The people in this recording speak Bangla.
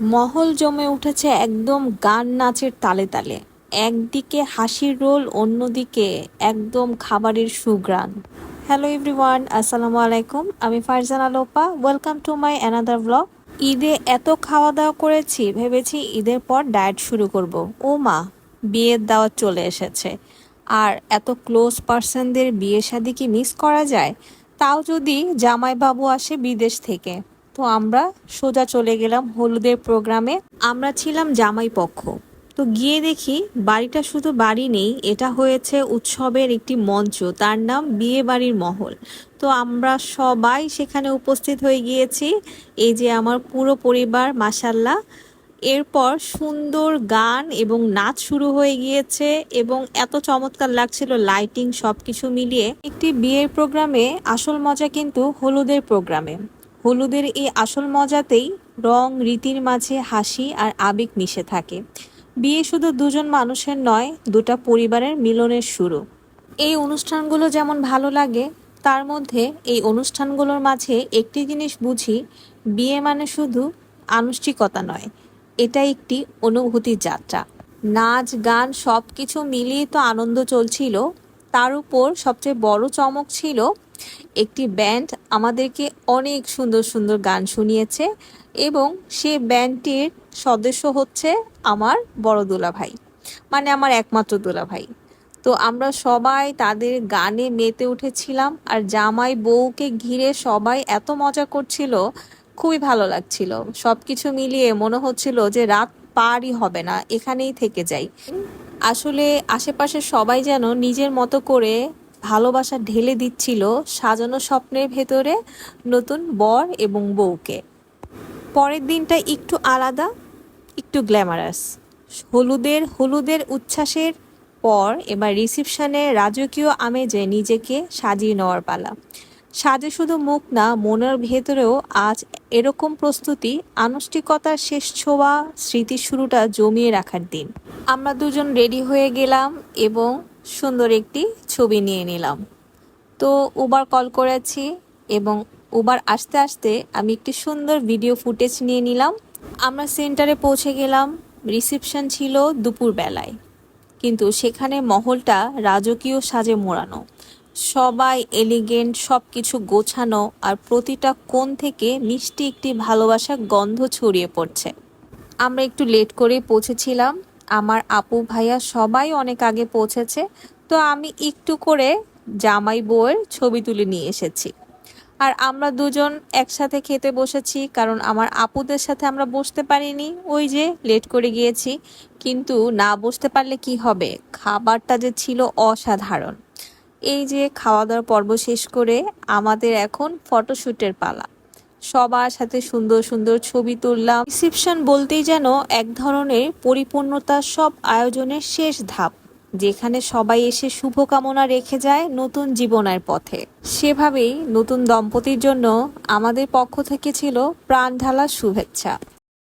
মহল জমে উঠেছে একদম গান নাচের তালে তালে। একদিকে হাসির রোল, অন্যদিকে একদম খাবারের সুগ্রাণ। হ্যালো এভরিওয়ান আসসালামু আলাইকুম। আমি Farzana Lopa. Welcome to my another blog ঈদে এত খাওয়া দাওয়া করেছি, ভেবেছি ঈদের পর ডায়েট শুরু করব। ও মা, বিয়ের দাওয়াত চলে এসেছে। আর এত ক্লোজ পার্সনদের বিয়ে শাদি কি মিস করা যায়? তাও যদি জামাইবাবু আসে বিদেশ থেকে। তো আমরা সোজা চলে গেলাম হলুদের প্রোগ্রামে। আমরা ছিলাম জামাই পক্ষ। তো গিয়ে দেখি বাড়িটা শুধু বাড়ি নেই, এটা হয়েছে উৎসবের একটি মঞ্চ। তার নাম বিয়ে বাড়ির মহল। তো আমরা সবাই সেখানে উপস্থিত হয়ে গিয়েছি। এই যে আমার পুরো পরিবার মাসাল্লাহ এরপর সুন্দর গান এবং নাচ শুরু হয়ে গিয়েছে এবং এত চমৎকার লাগছিল লাইটিং সব কিছু মিলিয়ে। একটি বিয়ের প্রোগ্রামে আসল মজা কিন্তু হলুদের প্রোগ্রামে। হলুদের এই আসল মজাতেই রং, রীতির মাঝে হাসি আর আবেগ মিশে থাকে। বিয়ে শুধু দুজন মানুষের নয়, দুটা পরিবারের মিলনের শুরু। এই অনুষ্ঠানগুলো যেমন ভালো লাগে, তার মধ্যে এই অনুষ্ঠানগুলোর মাঝে একটি জিনিস বুঝি, বিয়ে মানে শুধু আনুষ্ঠিকতা নয়, এটা একটি অনুভূতির যাত্রা। নাচ, গান সব কিছু মিলিয়ে তো আনন্দ চলছিল, তার উপর সবচেয়ে বড় চমক ছিল একটি ব্যান্ড আমাদেরকে অনেক সুন্দর সুন্দর গান শুনিয়েছে এবং সে ব্যান্ডটির সদস্য হচ্ছে আমার বড় দুলা ভাই মানে আমার একমাত্র দুলা ভাই তো আমরা সবাই তাদের গানে মেতে উঠেছিলাম আর জামাই বউকে ঘিরে সবাই এত মজা করছিল, খুবই ভালো লাগছিল। সব কিছু মিলিয়ে মনে হচ্ছিল যে রাত পারই হবে না, এখানেই থেকে যাই। আসলে আশেপাশে সবাই যেন নিজের মতো করে ভালোবাসা ঢেলে দিচ্ছিল সাজানো স্বপ্নের ভেতরে নতুন বর এবং বউকে। পরের দিনটা একটু আলাদা, একটু গ্ল্যামারাস। হলুদের হলুদের উচ্ছ্বাসের পর এবার রিসিপশনে রাজকীয় আমেজে নিজেকে সাজিয়ে নেওয়ার পালা। সাজে শুধু মুখ না, মনের ভেতরেও আজ এরকম প্রস্তুতি, আনুষ্ঠিকতার শেষ ছোঁয়া, স্মৃতির শুরুটা জমিয়ে রাখার দিন। আমরা দুজন রেডি হয়ে গেলাম এবং সুন্দর একটি ছবি নিয়ে নিলাম। তো উবার কল করেছি এবং উবার আসতে আসতে আমি একটি সুন্দর ভিডিও ফুটেজ নিয়ে নিলাম। আমরা সেন্টারে পৌঁছে গেলাম। রিসেপশন ছিল দুপুর বেলায়। কিন্তু সেখানে মহলটা রাজকীয় সাজে মোড়ানো। সবাই এলিগেন্ট সব কিছু গোছানো আর প্রতিটা কোণ থেকে মিষ্টি একটি ভালোবাসা গন্ধ ছড়িয়ে পড়ছে। আমরা একটু লেট করে পৌঁছেছিলাম। আমার আপু ভাইয়া সবাই অনেক আগে পৌঁছেছে, তো আমি একটু করে জামাই বউয়ের ছবি তুলে নিয়ে এসেছি। আর আমরা দুজন একসাথে খেতে বসেছি, কারণ আমার আপুদের সাথে আমরা বসতে পারিনি, ওই যে লেট করে গিয়েছি। কিন্তু না বসতে পারলে কি হবে? খাবারটা যে ছিল অসাধারণ। এই যে খাওয়া দাওয়ার পর্ব শেষ করে আমাদের এখন ফটোশ্যুটের পালা। সবার সাথে সুন্দর সুন্দর ছবি তুললাম। রিসেপশন বলতেই যেন এক ধরনের পরিপূর্ণতা সব আয়োজনের শেষ ধাপ, যেখানে সবাই এসে শুভকামনা রেখে যায় নতুন জীবনের পথে। সেভাবেই নতুন দম্পতির জন্য আমাদের পক্ষ থেকে ছিল প্রাণ ঢালা শুভেচ্ছা।